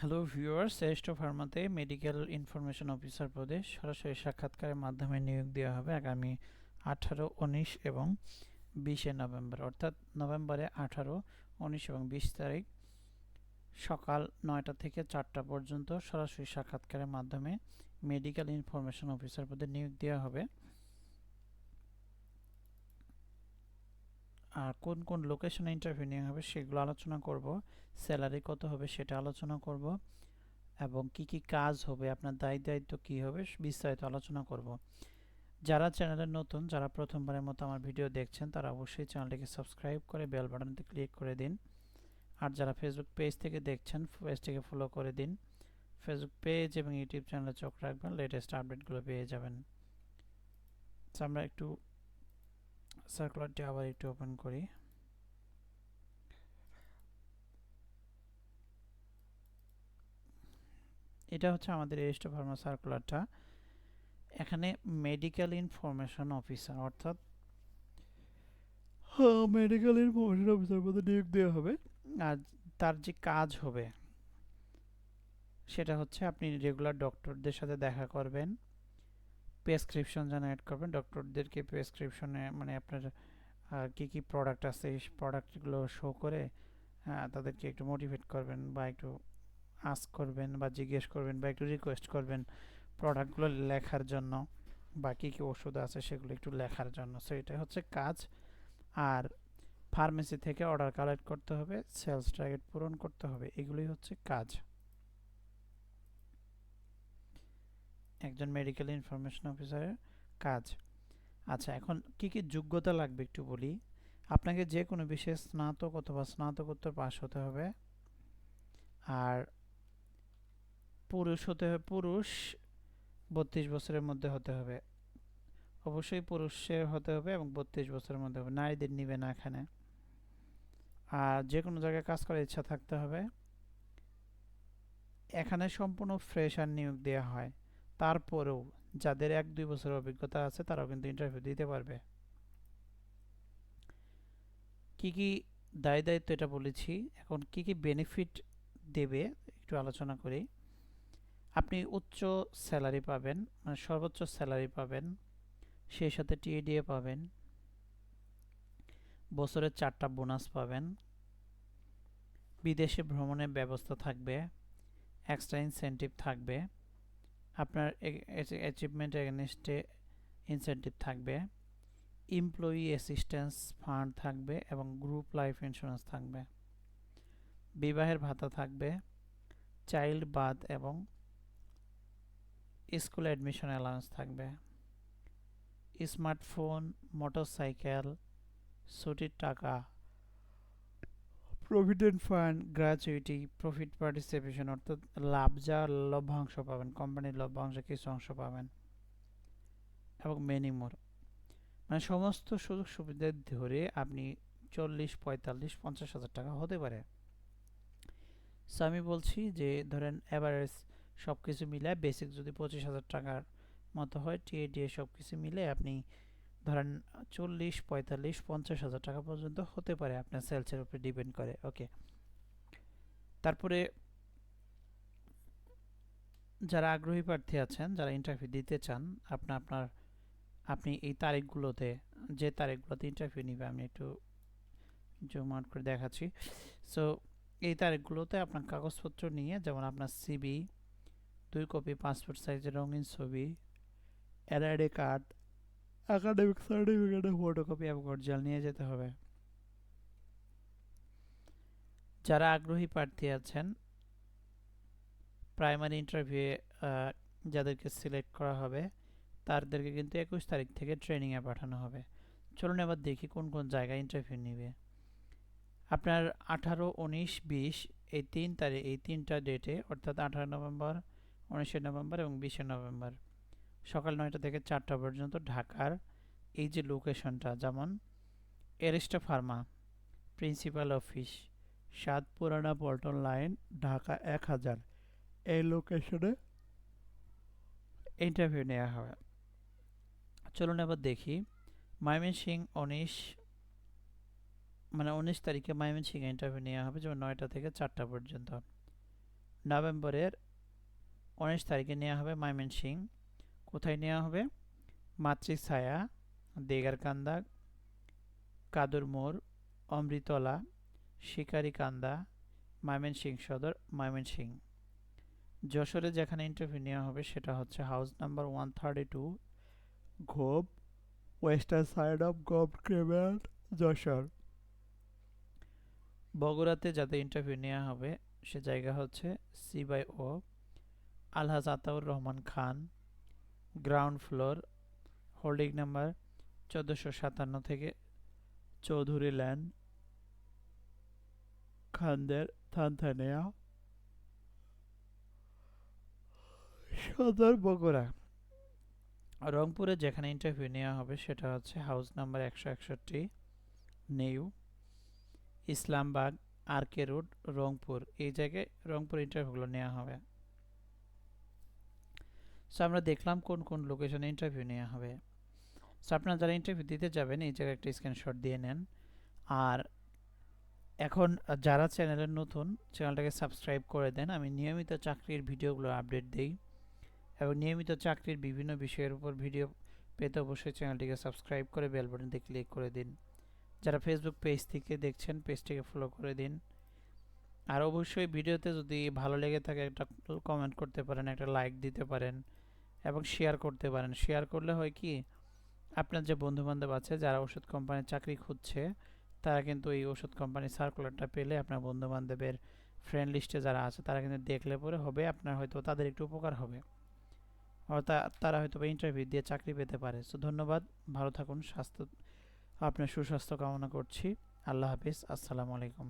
Hello viewers শ্রেষ্ঠ ফার্মাতে medical information officer পদে সরাসরি সাক্ষাৎকারের মাধ্যমে নিয়োগ দেওয়া হবে আগামী আঠারো, উনিশ এবং বিশে নভেম্বর। অর্থাৎ নভেম্বরে আঠারো, উনিশ এবং বিশ তারিখ সকাল নয়টা থেকে চারটা পর্যন্ত সরাসরি সাক্ষাৎকারের মাধ্যমে মেডিকেল ইনফরমেশন অফিসার পদে নিয়োগ দেওয়া হবে। আর কোন কোন লোকেশনে ইন্টারভিউ নেওয়া হবে সেগুলো আলোচনা করব স্যালারি কত হবে সেটা আলোচনা করব, এবং কি কি কাজ হবে, আপনার দায় দায়িত্ব কি হবে বিস্তারিত আলোচনা করব। যারা চ্যানেলে নতুন, যারা প্রথমবারের মতো আমার ভিডিও দেখছেন, তারা অবশ্যই চ্যানেলটিকে সাবস্ক্রাইব করে বেল বাটনতে ক্লিক করে দিন। আর যারা ফেসবুক পেজ থেকে দেখছেন পেজটিকে ফলো করে দিন। ফেসবুক পেজ এবং ইউটিউব চ্যানেলে চোখ রাখবেন লেটেস্ট আপডেটগুলো পেয়ে যাবেন। আমরা একটু সার্কুলারটি আবার একটু ওপেন করি। এটা হচ্ছে আমাদের রেজিস্টার ফার্মা সার্কুলারটা। এখানে মেডিকেল ইনফরমেশন অফিসার অর্থাৎ মেডিকেল ইনফরমেশন অফিসার পদে নিয়োগ দেওয়া হবে। আর তার যে কাজ হবে সেটা হচ্ছে আপনি রেগুলার ডক্টরদের সাথে দেখা করবেন। প্রেসক্রিপশন জেনারেট করবেন ডক্টরদেরকে প্রেসক্রিপশনে মানে আপনার কী কী প্রোডাক্ট আছে, এই প্রোডাক্টগুলো শো করে তাদেরকে একটু মোটিভেট করবেন বা একটু আস্ক করবেন বা জিজ্ঞেস করবেন বা একটু রিকোয়েস্ট করবেন প্রোডাক্টগুলো লেখার জন্য বা কী কী ওষুধ আছে সেগুলো একটু লেখার জন্য। সো এটা হচ্ছে কাজ। আর ফার্মেসি থেকে অর্ডার কালেক্ট করতে হবে সেলস টার্গেট পূরণ করতে হবে, এগুলোই হচ্ছে কাজ। একজন মেডিকেল ইনফরমেশন অফিসারের কাজ। আচ্ছা এখন কি কি যোগ্যতা লাগবে একটু বলি? আপনাকে যে কোনো বিষয়ে স্নাতক অথবা স্নাতকোত্তর পাশ হতে হবে। আর পুরুষ হতে হবে পুরুষ বত্রিশ বছরের মধ্যে হতে হবে। অবশ্যই পুরুষের হতে হবে এবং বত্রিশ বছরের মধ্যে হবে। নারীদের নিবে না এখানে। আর যে কোনো জায়গায় কাজ করার ইচ্ছা থাকতে হবে। এখানে সম্পূর্ণ ফ্রেশার নিয়োগ দেওয়া হয়। তারপরেও যাদের এক, দুই বছরের অভিজ্ঞতা আছে, তারাও কিন্তু ইন্টারভিউ দিতে পারবে। কি কি দায় দায়িত্ব এটা বলেছি। এখন কি কি বেনিফিট দেবে একটু আলোচনা করি। আপনি উচ্চ স্যালারি পাবেন মানে সর্বোচ্চ স্যালারি পাবেন, সেই সাথে টিএডিএ পাবেন বছরের চারটা বোনাস পাবেন, বিদেশে ভ্রমণের ব্যবস্থা থাকবে এক্সট্রা ইনসেন্টিভ থাকবে। আপনার অ্যাচিভমেন্ট এগেনস্টে ইনসেন্টিভ থাকবে। এমপ্লয়ি অ্যাসিস্ট্যান্স ফান্ড থাকবে এবং গ্রুপ লাইফ ইন্স্যুরেন্স থাকবে। বিবাহের ভাতা থাকবে চাইল্ড বাদ এবং স্কুল অ্যাডমিশন অ্যালাউন্স থাকবে। স্মার্টফোন মোটরসাইকেল ছুটির টাকা provident fund gratuity profit participation অর্থাৎ লাভ যা লভ্যাংশ পাবেন কোম্পানির লভ্যাংশ কিছু অংশ পাবেন, এবং মেনি মোর মানে সমস্ত সুযোগ সুবিধা ধরে আপনি চল্লিশ, পঁয়তাল্লিশ, পঞ্চাশ হাজার টাকা হতে পারে। আমি বলছি যে ধরেন অ্যাভারেজ সব কিছু মিলে বেসিক যদি পঁচিশ হাজার টাকার মতো হয় টিএডিএ সব কিছু মিলে আপনি ধরেন চল্লিশ, পঁয়তাল্লিশ, পঞ্চাশ হাজার টাকা পর্যন্ত হতে পারে আপনার সেলসের উপরে ডিপেন্ড করে ওকে তারপরে যারা আগ্রহী প্রার্থী আছেন, যারা ইন্টারভিউ দিতে চান, আপনি, আপনার, আপনি এই তারিখগুলোতে, যে তারিখগুলোতে ইন্টারভিউ নিবে, আমি একটু জুম আউট করে দেখাচ্ছি। সো এই তারিখগুলোতে আপনার কাগজপত্র নিয়ে, যেমন আপনার সিবি দুই কপি পাসপোর্ট সাইজের রঙিন ছবি এনআইডি কার্ড একাডেমিক সার্টিফিকেটের ফটোকপি এবং অরিজিনাল নিয়ে যেতে হবে। যারা আগ্রহী প্রার্থী আছেন প্রাইমারি ইন্টারভিউয়ে যাদেরকে সিলেক্ট করা হবে, তাদেরকে কিন্তু একুশ তারিখ থেকে ট্রেনিংয়ে পাঠানো হবে। চলুন এবার দেখি কোন কোন জায়গায় ইন্টারভিউ নেবে। আপনার আঠারো, উনিশ, বিশ, এই তিন তারিখ, এই তিনটা ডেটে অর্থাৎ আঠারো নভেম্বর, উনিশে নভেম্বর এবং বিশে নভেম্বর। সকাল নয়টা থেকে চারটা পর্যন্ত ঢাকার এই যে লোকেশনটা যেমন এরিস্টা ফার্মা প্রিন্সিপাল অফিস সাত পুরানা পল্টন লাইন ঢাকা এক হাজার। এই লোকেশনে ইন্টারভিউ নেওয়া হবে। চলুন এবার দেখি ময়মনসিং উনিশ মানে উনিশ তারিখে ময়মনসিংহে ইন্টারভিউ নেওয়া হবে, যেমন নয়টা থেকে চারটা পর্যন্ত। নভেম্বরের উনিশ তারিখে নেওয়া হবে ময়মনসিং কোথায় নেওয়া হবে? মাতৃছায়া, দেগারকান্দা, কাদুর মোড়, অমৃতলা, শিকারিকান্দা ময়মনসিং সদর ময়মনসিং যশোরে যেখানে ইন্টারভিউ নেওয়া হবে সেটা হচ্ছে house number one thirty two Ghop western side of Ghop ক্রেমেন্ট Jessore. বগুড়াতে যাতে ইন্টারভিউ নেওয়া হবে সে জায়গা হচ্ছে C by O Alhaj Ataur Rahman Khan. Ground floor holding number চোদ্দোশো সাতান্ন থেকে চৌধুরী ল্যান্ড খানদের থানথানিয়া, সদর বগুড়া। রংপুরে যেখানে ইন্টারভিউ নেওয়া হবে সেটা হচ্ছে হাউস নাম্বার একশো একষট্টি new Islambag R K road Rangpur. এই জায়গায় রংপুর ইন্টারভিউগুলো নেওয়া হবে। সো আমরা দেখলাম কোন কোন লোকেশনে ইন্টারভিউ নেওয়া হবে। সো আপনারা যারা ইন্টারভিউ দিতে যাবেন, এই জায়গায় একটা স্ক্রিনশট দিয়ে নেন। আর এখন যারা চ্যানেলের নতুন চ্যানেলটাকে সাবস্ক্রাইব করে দেন। আমি নিয়মিত চাকরির ভিডিওগুলো আপডেট দিই এবং নিয়মিত চাকরির বিভিন্ন বিষয়ের উপর ভিডিও পেতে অবশ্যই চ্যানেলটিকে সাবস্ক্রাইব করে বেল বাটনটি ক্লিক করে দিন। যারা ফেসবুক পেজ থেকে দেখছেন পেজটিকে ফলো করে দিন। আর অবশ্যই ভিডিওতে যদি ভালো লেগে থাকে, একটা কমেন্ট করতে পারেন, একটা লাইক দিতে পারেন। এবং শেয়ার করতে পারেন। শেয়ার করলে হয় কি, আপনার যে বন্ধুবান্ধব আছে, যারা ওষুধ কোম্পানির চাকরি খুঁজছে, তারা কিন্তু এই ওষুধ কোম্পানির সার্কুলারটা পেলে আপনার বন্ধুবান্ধবের ফ্রেন্ড লিস্টে যারা আছে, তারা কিন্তু দেখলে পরে হবে, আপনার হয়তো তাদের একটু উপকার হবে। তারা হয়তো ইন্টারভিউ দিয়ে চাকরি পেতে পারে। সো ধন্যবাদ, ভালো থাকুন, স্বাস্থ্য, আপনার সুস্বাস্থ্য কামনা করছি। আল্লাহ হাফিজ, আসসালামু আলাইকুম।